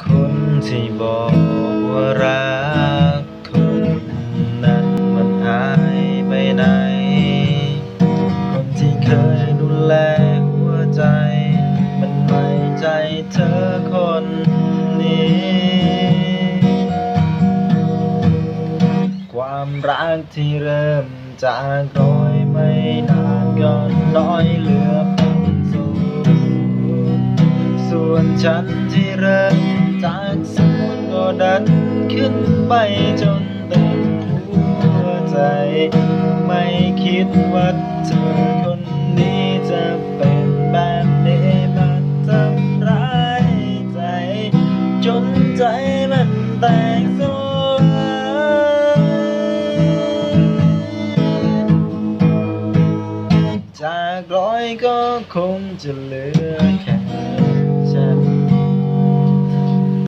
คนที่บอกว่ารักคนนั้นมันหายไปไหน คนที่เคยดูแลหัวใจ มันไม่ใจเธอคนนี้ ความรักที่เริ่มจากรอยไม่นานก็น้อยเหลือเพียงศูนย์ส่วนฉันที่เริ่ม นขึ้นไปจนเต็มหัวใจ ไม่คิดว่าเธอคนนี้จะเป็นแบบนี้มาทำร้ายใจ จนใจมันแตกสลายจากร้อยก็คงจะเหลือแค่